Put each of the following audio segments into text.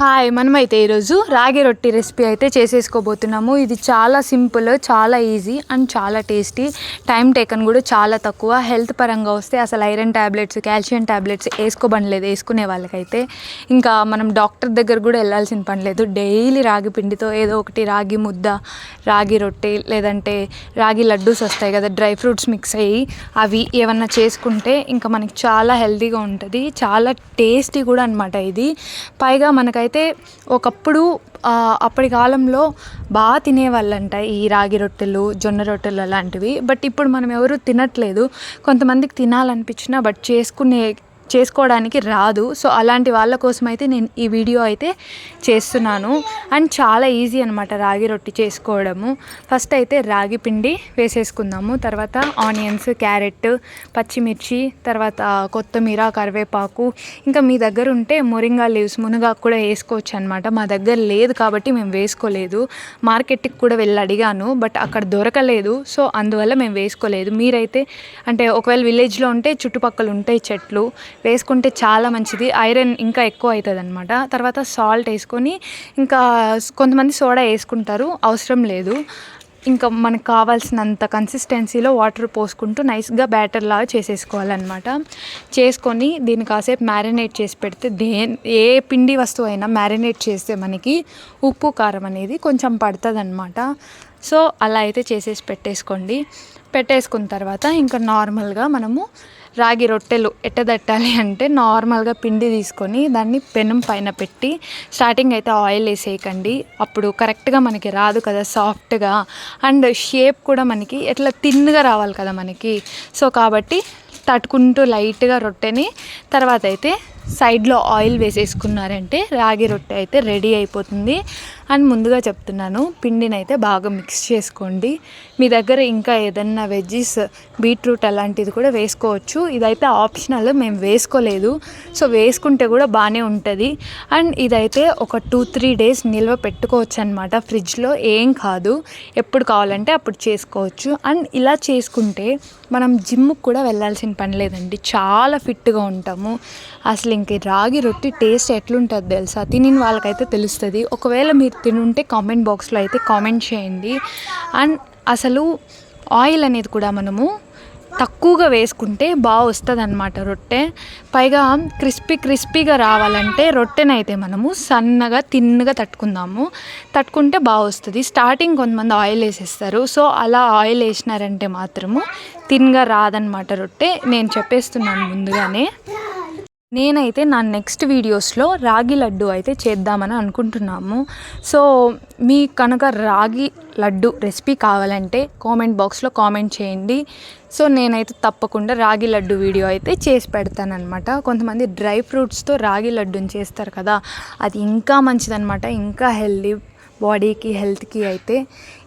Hi మనమైతే ఈరోజు రాగి రొట్టి రెసిపీ అయితే చేసేసుకోబోతున్నాము. ఇది చాలా సింపుల్ చాలా ఈజీ అండ్ చాలా టేస్టీ. టైం టేకన్ కూడా చాలా తక్కువ. హెల్త్ పరంగా వస్తే అసలు ఐరన్ ట్యాబ్లెట్స్ కాల్షియం ట్యాబ్లెట్స్ వేసుకోబడలేదు వేసుకునే వాళ్ళకైతే. ఇంకా మనం డాక్టర్ దగ్గర కూడా వెళ్ళాల్సిన పని లేదు. డైలీ రాగి పిండితో ఏదో ఒకటి రాగి ముద్ద రాగి రొట్టె లేదంటే రాగి లడ్డూస్ వస్తాయి కదా డ్రై ఫ్రూట్స్ మిక్స్ అయ్యి అవి ఏమన్నా చేసుకుంటే ఇంకా మనకి చాలా హెల్తీగా ఉంటుంది. చాలా టేస్టీ కూడా అనమాట ఇది. పైగా మనకైతే అయితే ఒకప్పుడు అప్పటి కాలంలో బాగా తినేవాళ్ళంట ఈ రాగి రొట్టెలు జొన్న రొట్టెలు అలాంటివి. బట్ ఇప్పుడు మనం ఎవరు తినట్లేదు. కొంతమందికి తినాలనిపించినా బట్ చేసుకునే చేసుకోవడానికి రాదు. సో అలాంటి వాళ్ళ కోసం అయితే నేను ఈ వీడియో అయితే చేస్తున్నాను. అండ్ చాలా ఈజీ అనమాట రాగి రొట్టి చేసుకోవడము. ఫస్ట్ అయితే రాగి పిండి వేసేసుకుందాము. తర్వాత ఆనియన్స్ క్యారెట్ పచ్చిమిర్చి తర్వాత కొత్తిమీర కరివేపాకు. ఇంకా మీ దగ్గర ఉంటే మొరింగా లీవ్స్ మునగాకు కూడా వేసుకోవచ్చు అనమాట మా దగ్గర లేదు కాబట్టి మేము వేసుకోలేదు. మార్కెట్కి కూడా వెళ్ళి అడిగాను బట్ అక్కడ దొరకలేదు. సో అందువల్ల మేము వేసుకోలేదు. మీరైతే అంటే ఒకవేళ విలేజ్లో ఉంటే చుట్టుపక్కల ఉంటాయి చెట్లు. వేసుకుంటే చాలా మంచిది. ఐరన్ ఇంకా ఎక్కువ అవుతుంది అనమాట తర్వాత సాల్ట్ వేసుకొని ఇంకా కొంతమంది సోడా వేసుకుంటారు. అవసరం లేదు. ఇంకా మనకు కావాల్సినంత కన్సిస్టెన్సీలో వాటర్ పోసుకుంటూ నైస్గా బ్యాటర్ లాగా చేసేసుకోవాలన్నమాట. చేసుకొని దీన్ని కాసేపు మ్యారినేట్ చేసి పెడితే దే ఏ పిండి వస్తువు అయినా మ్యారినేట్ చేస్తే మనకి ఉప్పు కారం అనేది కొంచెం పడుతుంది అనమాట సో అలా అయితే చేసేసి పెట్టేసుకోండి. పెట్టేసుకున్న తర్వాత ఇంకా నార్మల్గా మనము రాగి రొట్టెలు ఎట్టదట్టాలి అంటే నార్మల్గా పిండి తీసుకొని దాన్ని పెనం పైన పెట్టి స్టార్టింగ్ అయితే ఆయిల్ వేసేయకండి. అప్పుడు కరెక్ట్గా మనకి రాదు కదా సాఫ్ట్గా. అండ్ షేప్ కూడా మనకి ఎట్లా తిన్గా రావాలి కదా మనకి. సో కాబట్టి తట్టుకుంటూ లైట్గా రొట్టెని తర్వాత అయితే సైడ్లో ఆయిల్ వేసేసుకున్నారంటే రాగి రొట్టె అయితే రెడీ అయిపోతుంది. అండ్ ముందుగా చెప్తున్నాను పిండిని అయితే బాగా మిక్స్ చేసుకోండి. మీ దగ్గర ఇంకా ఏదన్నా వెజ్జీస్ బీట్రూట్ అలాంటిది కూడా వేసుకోవచ్చు. ఇదైతే ఆప్షనల్ మేము వేసుకోలేదు. సో వేసుకుంటే కూడా బాగానే ఉంటుంది. అండ్ ఇదైతే ఒక టూ త్రీ డేస్ నిల్వ పెట్టుకోవచ్చు అనమాట ఫ్రిడ్జ్లో ఏం కాదు. ఎప్పుడు కావాలంటే అప్పుడు చేసుకోవచ్చు. అండ్ ఇలా చేసుకుంటే మనం జిమ్కి కూడా వెళ్ళాల్సిన పని లేదండి. చాలా ఫిట్గా ఉంటాము. అసలు ఇంక రాగి రొట్టి టేస్ట్ ఎట్లుంటుంది తెలుసా? తినిన వాళ్ళకైతే తెలుస్తుంది. ఒకవేళ మీరు తినుంటే కామెంట్ బాక్స్లో అయితే కామెంట్ చేయండి. అండ్ అసలు ఆయిల్ అనేది కూడా మనము తక్కువగా వేసుకుంటే బాగా వస్తుంది అనమాట రొట్టె. పైగా క్రిస్పీ క్రిస్పీగా రావాలంటే రొట్టెనైతే మనము సన్నగా తిన్నగా తట్టుకుందాము. తట్టుకుంటే బాగా వస్తుంది. స్టార్టింగ్ కొంతమంది ఆయిల్ వేసేస్తారు. సో అలా ఆయిల్ వేసినారంటే మాత్రము తిన్గా రాదనమాట రొట్టె. నేను చెప్పేస్తున్నాను ముందుగానే. నేనైతే నా నెక్స్ట్ వీడియోస్లో రాగి లడ్డు అయితే చేద్దామని అనుకుంటున్నాము. సో మీ కనుక రాగి లడ్డు రెసిపీ కావాలంటే కామెంట్ బాక్స్లో కామెంట్ చేయండి. సో నేనైతే తప్పకుండా రాగి లడ్డు వీడియో అయితే చేసి పెడతానమాట కొంతమంది డ్రై ఫ్రూట్స్తో రాగి లడ్డుని చేస్తారు కదా అది ఇంకా మంచిదనమాట ఇంకా హెల్దీ బాడీకి హెల్త్కి అయితే.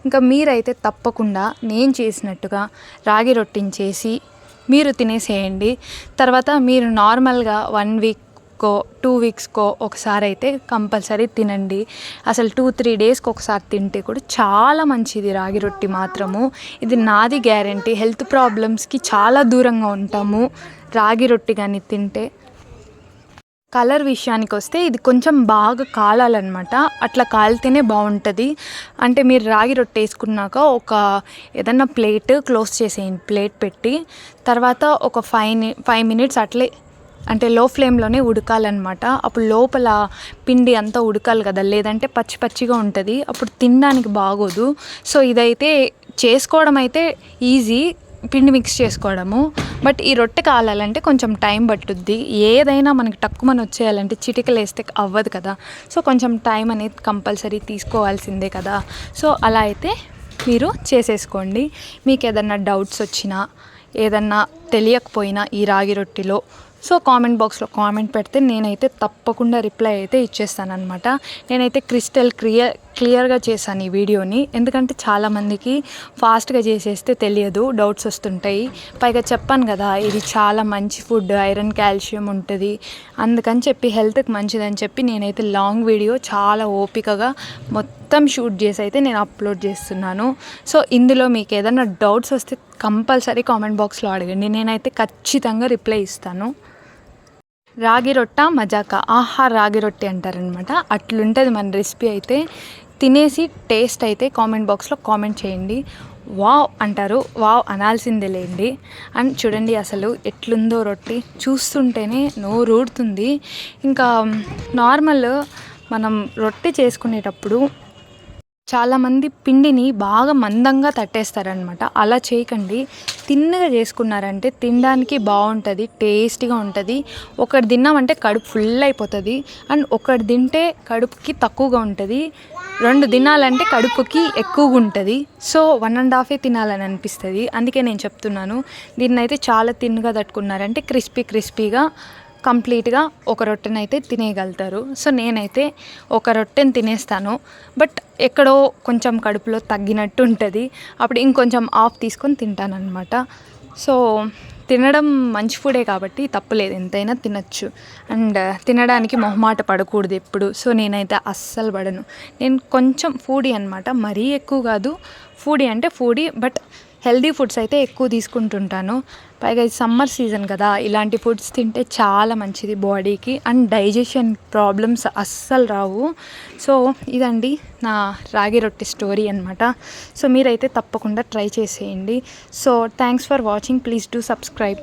ఇంకా మీరైతే తప్పకుండా నేను చేసినట్టుగా రాగి రొట్టిని చేసి మీరు తినేసేయండి. తర్వాత మీరు నార్మల్గా వన్ వీక్కో టూ వీక్స్కో ఒకసారి అయితే కంపల్సరీ తినండి. అసలు టూ త్రీ డేస్కి ఒకసారి తింటే కూడా చాలా మంచిది రాగి రొట్టి మాత్రము. ఇది నాది గ్యారంటీ. హెల్త్ ప్రాబ్లమ్స్కి చాలా దూరంగా ఉంటాము. రాగి రొట్టి కానీ తింటే. కలర్ విషయానికి వస్తే ఇది కొంచెం బాగా కాలాలన్నమాట. అట్లా కాలితేనే బాగుంటుంది. అంటే మీరు రాగి రొట్టె వేసుకున్నాక ఒక ఏదన్నా ప్లేట్ క్లోజ్ చేసేయండి. ప్లేట్ పెట్టి తర్వాత ఒక ఫైవ్ ఫైవ్ మినిట్స్ అట్లే అంటే లో ఫ్లేమ్లోనే ఉడకాలన్నమాట. అప్పుడు లోపల పిండి అంతా ఉడకాలి కదా. లేదంటే పచ్చి పచ్చిగా ఉంటుంది. అప్పుడు తినడానికి బాగోదు. సో ఇదైతే చేసుకోవడం అయితే ఈజీ. పిండి మిక్స్ చేసుకోవడము. బట్ ఈ రొట్టె కాలాలంటే కొంచెం టైం పట్టుద్ది. ఏదైనా మనకి తక్కువని వచ్చేయాలంటే చిటికలు వేస్తే అవ్వదు కదా. సో కొంచెం టైం అనేది కంపల్సరీ తీసుకోవాల్సిందే కదా. సో అలా అయితే మీరు చేసేసుకోండి. మీకు ఏదన్నా డౌట్స్ వచ్చినా ఏదన్నా తెలియకపోయినా ఈ రాగి రొట్టెలో. సో కామెంట్ బాక్స్లో కామెంట్ పెడితే నేనైతే తప్పకుండా రిప్లై అయితే ఇచ్చేస్తానమాట నేనైతే క్రిస్టల్ క్లియర్ క్లియర్గా చేశాను ఈ వీడియోని. ఎందుకంటే చాలామందికి ఫాస్ట్గా చేసేస్తే తెలియదు డౌట్స్ వస్తుంటాయి. పైగా చెప్పాను కదా ఇది చాలా మంచి ఫుడ్ ఐరన్ కాల్షియం ఉంటుంది. అందుకని చెప్పి హెల్త్కి మంచిదని చెప్పి నేనైతే లాంగ్ వీడియో చాలా ఓపికగా మొత్తం షూట్ చేసి అయితే నేను అప్లోడ్ చేస్తున్నాను. సో ఇందులో మీకు ఏదైనా డౌట్స్ వస్తే కంపల్సరీ కామెంట్ బాక్స్లో అడగండి. నేనైతే ఖచ్చితంగా రిప్లై ఇస్తాను. రాగి రొట్ట మజాక. ఆహా రాగి రొట్టె అంటారనమాట. అట్లుంటుంది మన రెసిపీ అయితే. తినేసి టేస్ట్ అయితే కామెంట్ బాక్స్లో కామెంట్ చేయండి. వావ్ అంటారు. వావ్ అనాల్సిందే లేండి అండ్ చూడండి అసలు ఎట్లుందో రొట్టి. చూస్తుంటేనే నోరు ఊడుతుంది ఇంకా నార్మల్ మనం రొట్టె చేసుకునేటప్పుడు చాలామంది పిండిని బాగా మందంగా తట్టేస్తారనమాట అలా చేయకండి. తిన్నగా చేసుకున్నారంటే తినడానికి బాగుంటుంది టేస్టీగా ఉంటుంది. ఒకటి తిన్నామంటే కడుపు ఫుల్ అయిపోతుంది. అండ్ ఒకటి తింటే కడుపుకి తక్కువగా ఉంటుంది. రెండు తినాలంటే కడుపుకి ఎక్కువగా ఉంటుంది. సో వన్ అండ్ హాఫే తినాలని అనిపిస్తుంది. అందుకే నేను చెప్తున్నాను. దీన్ని అయితే చాలా తిన్నగా తట్టుకున్నారంటే క్రిస్పీ క్రిస్పీగా కంప్లీట్గా ఒక రొట్టెని అయితే తినేయగలుగుతారు. సో నేనైతే ఒక రొట్టెని తినేస్తాను. బట్ ఎక్కడో కొంచెం కడుపులో తగ్గినట్టు ఉంటుంది అప్పుడు ఇంకొంచెం ఆఫ్ తీసుకొని తింటానమాట సో తినడం మంచి ఫుడే కాబట్టి తప్పులేదు. ఎంతైనా తినచ్చు. అండ్ తినడానికి మొహమాట పడకూడదు ఎప్పుడు. సో నేనైతే అస్సలు పడను. నేను కొంచెం ఫూడీ అనమాట మరీ ఎక్కువ కాదు. ఫూడీ అంటే ఫూడీ బట్ హెల్దీ ఫుడ్స్ అయితే ఎక్కువ తీసుకుంటుంటాను. పైగా ఇది సమ్మర్ సీజన్ కదా ఇలాంటి ఫుడ్స్ తింటే చాలా మంచిది బాడీకి. అండ్ డైజెషన్ ప్రాబ్లమ్స్ అస్సలు రావు. సో ఇదండి నా రాగి రొట్టె స్టోరీ అనమాట సో మీరైతే తప్పకుండా ట్రై చేసేయండి. So thanks for watching. Please do subscribe.